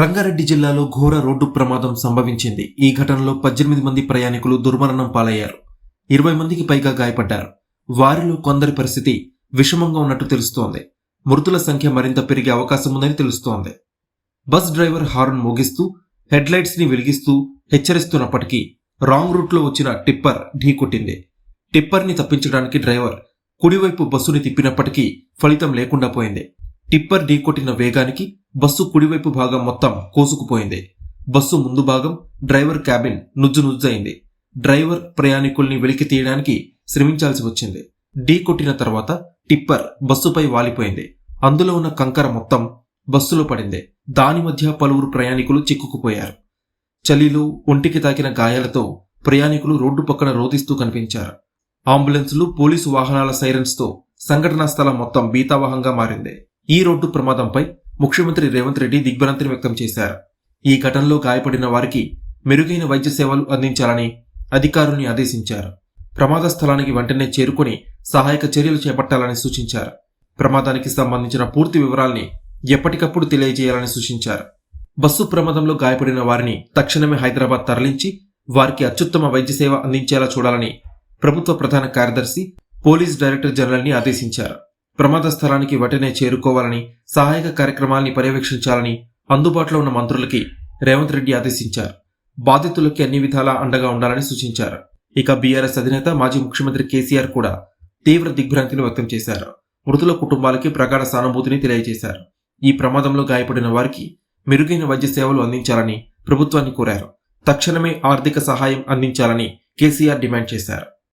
రంగారెడ్డి జిల్లాలో ఘోర రోడ్డు ప్రమాదం సంభవించింది. ఈ ఘటనలో పద్దెనిమిది మంది ప్రయాణికులు దుర్మరణం పాలయ్యారు. ఇరవై మందికి పైగా గాయపడ్డారు. వారిలో కొందరి పరిస్థితి విషమంగా ఉన్నట్టు తెలుస్తోంది. మృతుల సంఖ్య మరింత పెరిగే అవకాశం ఉందని తెలుస్తోంది. బస్ డ్రైవర్ హార్న్ మోగిస్తూ హెడ్లైట్స్ని వెలిగిస్తూ హెచ్చరిస్తున్నప్పటికీ రాంగ్ రూట్లో వచ్చిన టిప్పర్ ఢీకొట్టింది టిప్పర్ని తప్పించడానికి డ్రైవర్ కుడివైపు బస్సుని తిప్పినప్పటికీ ఫలితం లేకుండా పోయింది. టిప్పర్ ఢీకొట్టిన వేగానికి బస్సు కుడివైపు భాగం మొత్తం కోసుకుపోయింది. బస్సు ముందు భాగం డ్రైవర్ క్యాబిన్ నుజ్జు నుజ్జయింది డ్రైవర్ ప్రయాణికుల్ని వెలికి తీయడానికి శ్రమించాల్సి వచ్చింది. ఢీ కొట్టిన తర్వాత టిప్పర్ బస్సుపై వాలిపోయింది. అందులో ఉన్న కంకర మొత్తం బస్సులో పడింది. దాని మధ్య పలువురు ప్రయాణికులు చిక్కుకుపోయారు. చలిలో ఒంటికి తాకిన గాయాలతో ప్రయాణికులు రోడ్డు పక్కన రోదిస్తూ కనిపించారు. అంబులెన్సులు పోలీసు వాహనాల సైరన్స్తో సంఘటనా స్థలం మొత్తం బీతావహంగా మారింది. ఈ రోడ్డు ప్రమాదంపై ముఖ్యమంత్రి రేవంత్ రెడ్డి దిగ్భ్రాంతిని వ్యక్తం చేశారు. ఈ ఘటనలో గాయపడిన వారికి మెరుగైన వైద్య సేవలు అందించాలని అధికారుల్ని ఆదేశించారు. ప్రమాద స్థలానికి వెంటనే చేరుకుని సహాయక చర్యలు చేపట్టాలని సూచించారు. ప్రమాదానికి సంబంధించిన పూర్తి వివరాల్ని ఎప్పటికప్పుడు తెలియజేయాలని సూచించారు. బస్సు ప్రమాదంలో గాయపడిన వారిని తక్షణమే హైదరాబాద్ తరలించి వారికి అత్యుత్తమ వైద్య సేవ అందించేలా చూడాలని ప్రభుత్వ ప్రధాన కార్యదర్శి పోలీస్ డైరెక్టర్ జనరల్ని ఆదేశించారు. ప్రమాద స్థలానికి వెంటనే చేరుకోవాలని సహాయక కార్యక్రమాల్ని పర్యవేక్షించాలని అందుబాటులో ఉన్న మంత్రులకి రేవంత్ రెడ్డి ఆదేశించారు. బాధితులకి అన్ని విధాలా అండగా ఉండాలని సూచించారు. ఇక బీఆర్ఎస్ అధినేత మాజీ ముఖ్యమంత్రి కేసీఆర్ కూడా తీవ్ర దిగ్భ్రాంతిని వ్యక్తం చేశారు. మృతుల కుటుంబాలకి ప్రగాఢ సానుభూతిని తెలియజేశారు. ఈ ప్రమాదంలో గాయపడిన వారికి మెరుగైన వైద్య సేవలు అందించాలని ప్రభుత్వాన్ని కోరారు. తక్షణమే ఆర్థిక సహాయం అందించాలని కేసీఆర్ డిమాండ్ చేశారు.